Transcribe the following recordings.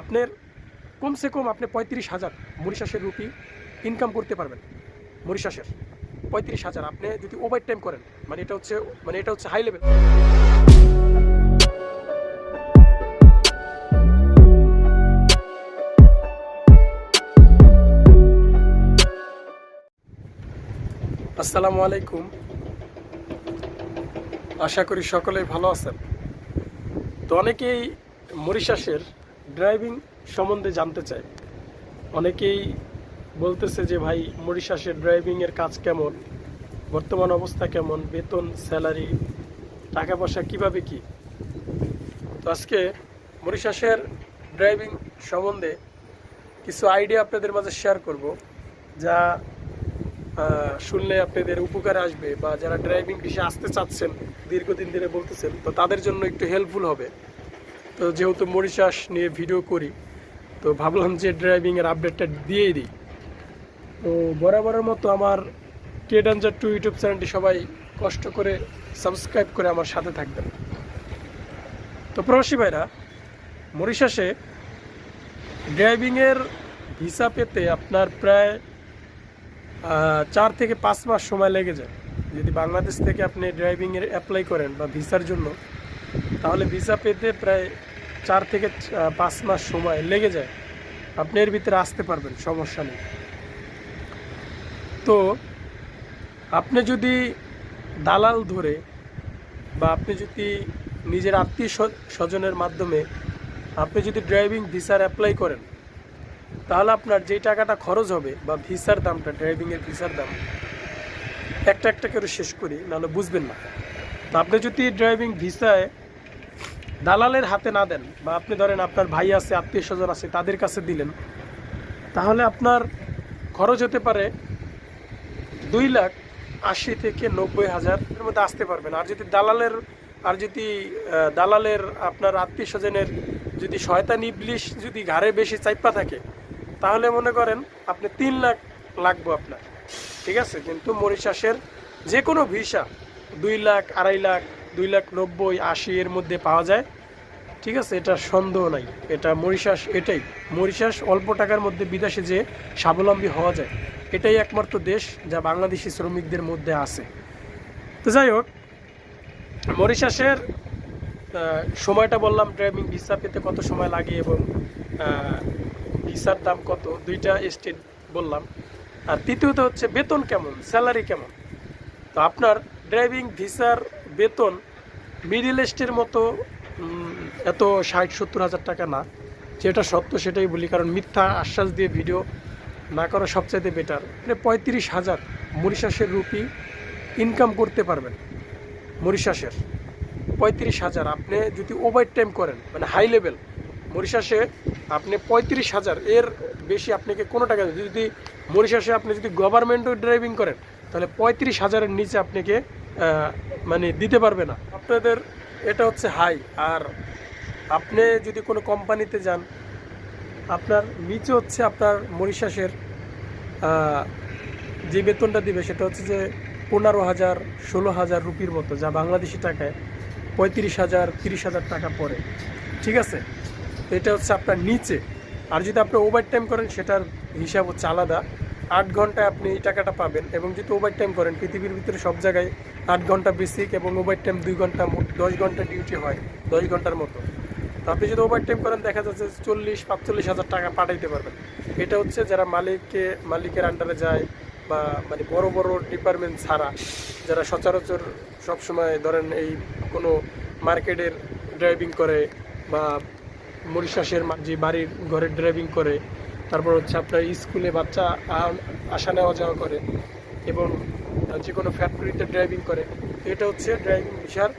আপনার কমসে কম আপনি পঁয়ত্রিশ হাজার মরিশাসের রুপি ইনকাম করতে পারবেন, মরিশাসের। পঁয়ত্রিশ হাজার, আপনি যদি ওভার টাইম করেন মানে এটা হচ্ছে মানে এটা হচ্ছে হাই লেভেল আসসালামু আলাইকুম। আশা করি সকলেই ভালো আছেন। তো অনেকেই মরিশাসের ড্রাইভিং সম্বন্ধে জানতে চাই। অনেকেই বলতেছে যে, ভাই, মরিশাসের ড্রাইভিংয়ের কাজ কেমন? বর্তমান অবস্থা কেমন? বেতন, স্যালারি টাকা পয়সা কীভাবে কি? তো আজকে মরিশাসের ড্রাইভিং সম্বন্ধে কিছু আইডিয়া আপনাদের মাঝে শেয়ার করব, যা শুনলে আপনাদের উপকারে আসবে বা যারা ড্রাইভিং বিষয়ে আসতে চাচ্ছেন, দীর্ঘদিন ধরে বলতেছেন, তো তাদের জন্য একটু হেল্পফুল হবে। তো যেহেতু মরিশাস নিয়ে ভিডিও করি, তো ভাবলাম যে ড্রাইভিংয়ের আপডেটটা দিয়েই দিই। তো বরাবরের মতো আমার ডেঞ্জার টু ইউটিউব চ্যানেলটি সবাই কষ্ট করে সাবস্ক্রাইব করে আমার সাথে থাকবেন। তো প্রবাসী ভাইরা, মরিশাসে ড্রাইভিংয়ের ভিসা পেতে আপনার প্রায় চার থেকে পাঁচ মাস সময় লেগে যায়। যদি বাংলাদেশ থেকে আপনি ড্রাইভিংয়ের অ্যাপ্লাই করেন বা ভিসার জন্য তাহলে ভিসা পেতে প্রায় চার থেকে পাঁচ মাস সময় লেগে যায়। আপনি এর ভিতরে আসতে পারবেন, সমস্যা নেই। তো আপনি যদি দালাল ধরে বা আপনি যদি নিজের আত্মীয় স্বজনের মাধ্যমে আপনি যদি ড্রাইভিং ভিসার অ্যাপ্লাই করেন, তাহলে আপনার যেই টাকাটা খরচ হবে বা ভিসার দামটা ড্রাইভিংয়ের ভিসার দাম, একটা একটা করে শেষ করি, নাহলে বুঝবেন না। তো আপনি যদি ড্রাইভিং ভিসায় দালালের হাতে না দেন বা আপনি ধরেন আপনার ভাই আছে, আত্মীয় স্বজন আছে, তাদের কাছে দিলেন, তাহলে আপনার খরচ হতে পারে দুই লাখ আশি থেকে নব্বই হাজার এর মধ্যে আসতে পারবেন। আর যদি দালালের, আর যদি দালালের আপনার আত্মীয় স্বজনের যদি শয়তান ইবলিশ যদি ঘাড়ে বেশি চাইপা থাকে, তাহলে মনে করেন আপনি তিন লাখ লাগবো আপনার। ঠিক আছে? কিন্তু মরিশাসের যে কোনো ভিসা দুই লাখ, আড়াই লাখ দুই লাখ নব্বই, আশি এর মধ্যে পাওয়া যায়। ঠিক আছে, এটা সন্দেহ নাই। এটা মরিশাস, এটাই। মরিশাস অল্প টাকার মধ্যে বিদেশে যে স্বাবলম্বী হওয়া যায়। এটাই একমাত্র দেশ যা বাংলাদেশি শ্রমিকদের মধ্যে আছে। তো যাই হোক, মরিশাসের সময়টা বললাম, ড্রাইভিং ভিসা পেতে কত সময় লাগে এবং ভিসার দাম কত, দুইটা স্টেট বললাম। আর তৃতীয়ত হচ্ছে বেতন কেমন, স্যালারি কেমন? তো আপনার ড্রাইভিং ভিসার বেতন মিডিল ইস্টের মতো এত ষাট, সত্তর হাজার টাকা না। যেটা সত্য সেটাই বলি, কারণ মিথ্যা আশ্বাস দিয়ে ভিডিও না করা সবচাইতে বেটার মানে পঁয়ত্রিশ হাজার মরিশাসের রুপি ইনকাম করতে পারবেন মরিশাসের। পঁয়ত্রিশ হাজার, আপনি যদি ওভার টাইম করেন মানে হাই লেভেল মরিশাসে আপনি পঁয়ত্রিশ হাজার, এর বেশি আপনাকে কোনো টাকা যদি মরিশাসে আপনি যদি গভর্নমেন্টও ড্রাইভিং করেন, তাহলে পঁয়ত্রিশ হাজারের নিচে আপনাকে মানে দিতে পারবে না। আপনাদের এটা হচ্ছে হাই। আর আপনি যদি কোনো কোম্পানিতে যান, আপনার নিচে হচ্ছে আপনার মরিশাসের যে বেতনটা দিবে, সেটা হচ্ছে যে পনেরো হাজার, ষোলো হাজার রুপির মতো, যা বাংলাদেশি টাকায় পঁয়ত্রিশ হাজার, তিরিশ হাজার টাকা পড়ে। ঠিক আছে? এটা হচ্ছে আপনার নিচে। আর যদি আপনি ওভার টাইম করেন, সেটার হিসাব হচ্ছে আলাদা। আট ঘন্টায় আপনি এই টাকাটা পাবেন এবং যদি ওভার টাইম করেন, পৃথিবীর ভিতরে সব জায়গায় আট ঘণ্টা বেসিক এবং ওভার টাইম দুই ঘণ্টা দশ ঘণ্টা ডিউটি হয়, দশ ঘণ্টার মতো। তো আপনি যদি ওভার টাইম করেন, দেখা যাচ্ছে চল্লিশ, পাঁচচল্লিশ হাজার টাকা পাঠাইতে পারবেন। এটা হচ্ছে যারা মালিককে, মালিকের আন্ডারে যায় বা মানে বড় বড় ডিপার্টমেন্ট ছাড়া, যারা সচরাচর সবসময় ধরেন এই কোনো মার্কেটের ড্রাইভিং করে বা মরিশাসের যে বাড়ির ঘরের ড্রাইভিং করে তারপর হচ্ছে আপনার স্কুলে বাচ্চা আসা নেওয়া যাওয়া করে এবং যে কোনো ফ্যাক্টরিতে ড্রাইভিং করে। এটা হচ্ছে ড্রাইভিং ভিসার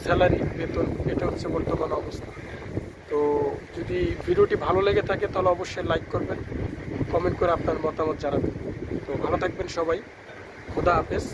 স্যালারি বেতন। এটা হচ্ছে বর্তমান অবস্থা। তো যদি ভিডিওটি ভালো লেগে থাকে তাহলে অবশ্যই লাইক করবেন কমেন্ট করে আপনার মতামত জানাবেন। তো ভালো থাকবেন সবাই। খোদা হাফেজ।